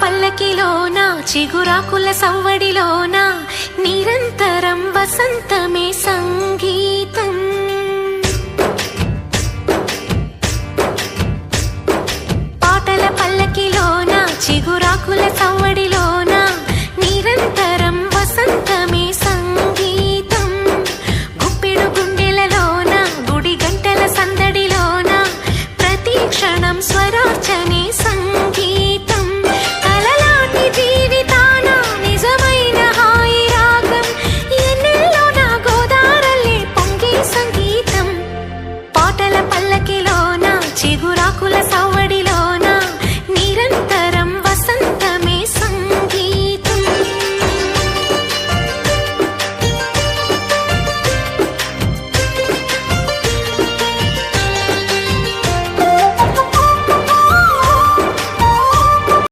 పల్లకిలోన చిగురాకుల సవ్వడిలోన నిరంతరం వసంతమే సంగీతం తోటల పల్లకిలోన చిగురాకుల